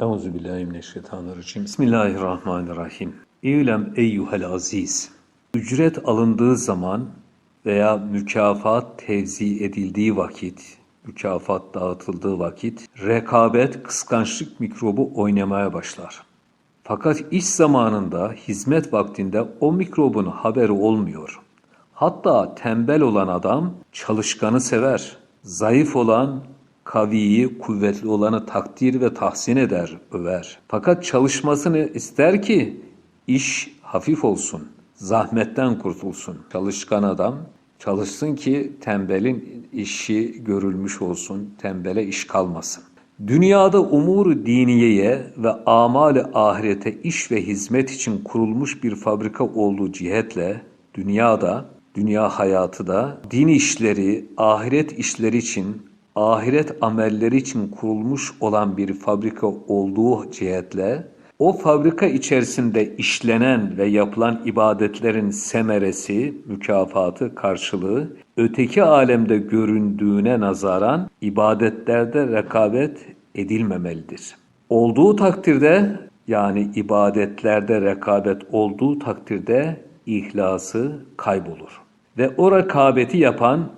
Euzubillahimineşşeytanirracim. Bismillahirrahmanirrahim. İ'lem eyyuhel aziz. Ücret alındığı zaman veya mükafat tevzi edildiği vakit, mükafat dağıtıldığı vakit, rekabet, kıskançlık mikrobu oynamaya başlar. Fakat iş zamanında, hizmet vaktinde o mikrobun haberi olmuyor. Hatta tembel olan adam çalışkanı sever. Zayıf olan kaviyi, kuvvetli olanı takdir ve tahsin eder, över. Fakat çalışmasını ister ki iş hafif olsun, zahmetten kurtulsun. Çalışkan adam çalışsın ki tembelin işi görülmüş olsun, tembele iş kalmasın. Dünyada umur diniyeye ve amali ahirete iş ve hizmet için kurulmuş bir fabrika olduğu cihetle dünyada, dünya hayatı da din işleri, ahiret işleri için, ahiret amelleri için kurulmuş olan bir fabrika olduğu cihetle o fabrika içerisinde işlenen ve yapılan ibadetlerin semeresi, mükafatı, karşılığı öteki alemde göründüğüne nazaran ibadetlerde rekabet edilmemelidir. Olduğu takdirde yani ibadetlerde rekabet olduğu takdirde ihlası kaybolur. Ve o rekabeti yapan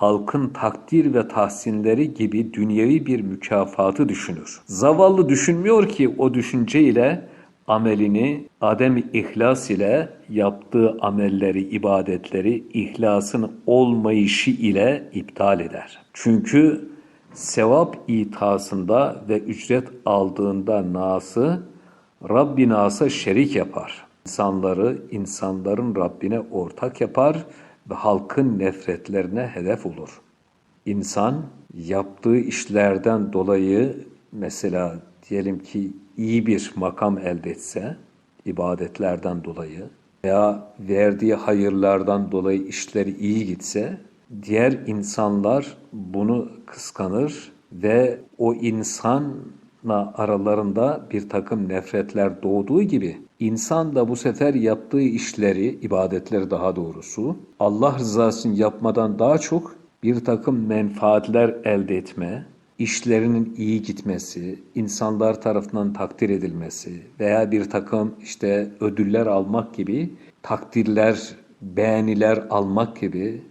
halkın takdir ve tahsinleri gibi dünyevi bir mükafatı düşünür. Zavallı düşünmüyor ki o düşünce ile amelini adem ihlas ile yaptığı amelleri, ibadetleri ihlasın olmayışı ile iptal eder. Çünkü sevap itasında ve ücret aldığında nası Rabbi nasa şerik yapar. İnsanları insanların Rabbine ortak yapar ve halkın nefretlerine hedef olur. İnsan yaptığı işlerden dolayı mesela diyelim ki iyi bir makam elde etse ibadetlerden dolayı veya verdiği hayırlardan dolayı işleri iyi gitse diğer insanlar bunu kıskanır ve o insanla aralarında bir takım nefretler doğduğu gibi insan da bu sefer yaptığı işleri, ibadetleri daha doğrusu Allah rızası için yapmadan daha çok bir takım menfaatler elde etme, işlerinin iyi gitmesi, insanlar tarafından takdir edilmesi veya bir takım işte ödüller almak gibi takdirler, beğeniler almak gibi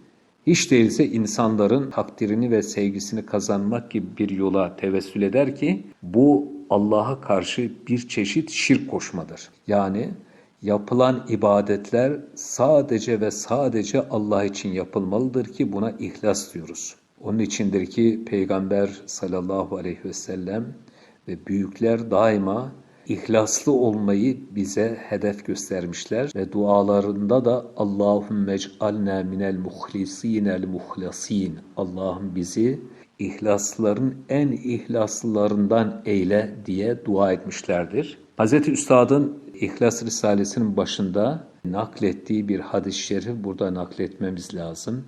hiç değilse insanların takdirini ve sevgisini kazanmak gibi bir yola tevessül eder ki bu Allah'a karşı bir çeşit şirk koşmadır. Yani yapılan ibadetler sadece ve sadece Allah için yapılmalıdır ki buna ihlas diyoruz. Onun içindir ki Peygamber sallallahu aleyhi ve sellem ve büyükler daima ihlaslı olmayı bize hedef göstermişler ve dualarında da Allahümme ec'alna minel muhlisinel muhlasin Allah'ım bizi ihlasların en ihlaslılarından eyle diye dua etmişlerdir. Hz. Üstad'ın İhlas Risalesi'nin başında naklettiği bir hadis-i şerif burada nakletmemiz lazım.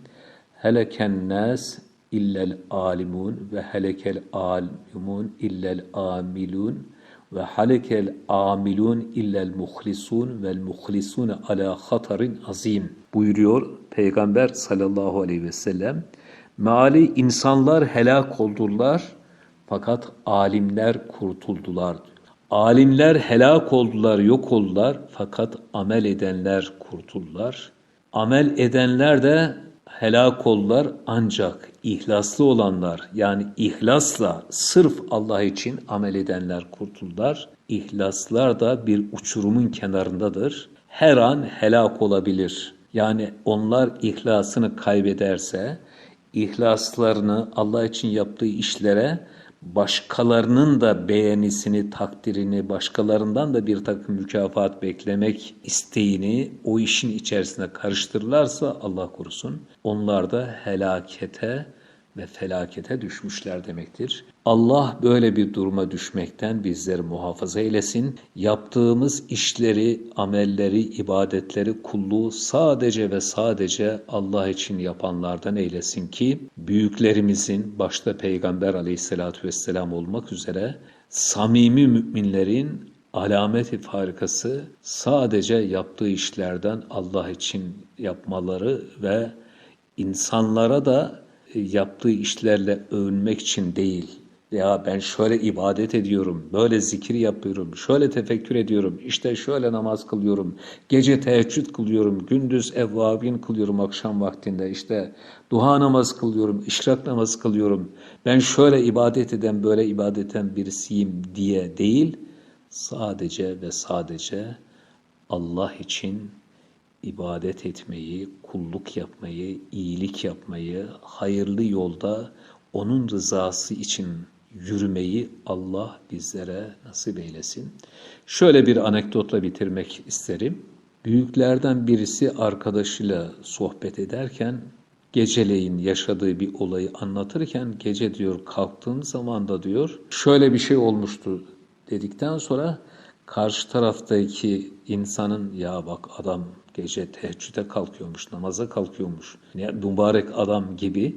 Heleken nas illel alimun ve helekel alimun illel amilun ve halekel amilun illel muhlisun vel muhlisun ala hatarin azim buyuruyor Peygamber sallallahu aleyhi ve sellem. Meali insanlar helak oldular fakat alimler kurtuldular. Alimler helak oldular, yok oldular fakat amel edenler kurtuldular. Amel edenler de helak oldular ancak ihlaslı olanlar yani ihlasla sırf Allah için amel edenler kurtuldular. İhlaslar da bir uçurumun kenarındadır. Her an helak olabilir. Yani onlar ihlasını kaybederse ihlaslarını Allah için yaptığı işlere başkalarının da beğenisini, takdirini, başkalarından da bir takım mükafat beklemek isteğini o işin içerisine karıştırırlarsa Allah korusun onlar da helakete ve felakete düşmüşler demektir. Allah böyle bir duruma düşmekten bizleri muhafaza eylesin. Yaptığımız işleri, amelleri, ibadetleri, kulluğu sadece ve sadece Allah için yapanlardan eylesin ki büyüklerimizin başta Peygamber aleyhissalatü vesselam olmak üzere samimi müminlerin alameti farikası sadece yaptığı işlerden Allah için yapmaları ve insanlara da yaptığı işlerle övünmek için değil, Ya ben şöyle ibadet ediyorum, böyle zikir yapıyorum, şöyle tefekkür ediyorum, işte şöyle namaz kılıyorum, gece teheccüd kılıyorum, gündüz evvabin kılıyorum akşam vaktinde, işte duha namaz kılıyorum, işrak namaz kılıyorum. Ben şöyle ibadet eden, böyle ibadet eden birisiyim diye değil, sadece ve sadece Allah için ibadet etmeyi, kulluk yapmayı, iyilik yapmayı, hayırlı yolda onun rızası için yürümeyi Allah bizlere nasip eylesin. Şöyle bir anekdotla bitirmek isterim. Büyüklerden birisi arkadaşıyla sohbet ederken geceleyin yaşadığı bir olayı anlatırken gece diyor kalktığım zaman da diyor şöyle bir şey olmuştu dedikten sonra karşı taraftaki insanın ya bak adam gece teheccüde kalkıyormuş, namaza kalkıyormuş. Ya mübarek adam gibi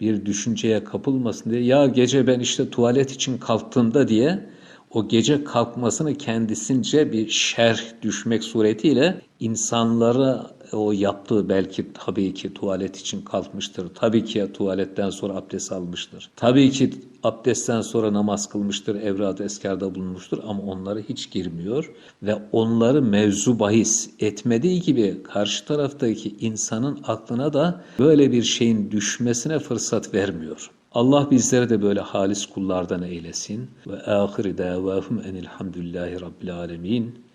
bir düşünceye kapılmasın diye ya gece ben işte tuvalet için kalktığımda diye o gece kalkmasını kendisince bir şerh düşmek suretiyle insanlara o yaptığı belki tabii ki tuvalet için kalkmıştır. Tabii ki tuvaletten sonra abdest almıştır. Tabii ki abdestten sonra namaz kılmıştır, evrad eskarda bulunmuştur ama onları hiç girmiyor ve onları mevzu bahis etmediği gibi karşı taraftaki insanın aklına da böyle bir şeyin düşmesine fırsat vermiyor. Allah bizleri de böyle halis kullardan eylesin. Ve ahiri davahum enilhamdülillahi rabbil alemin.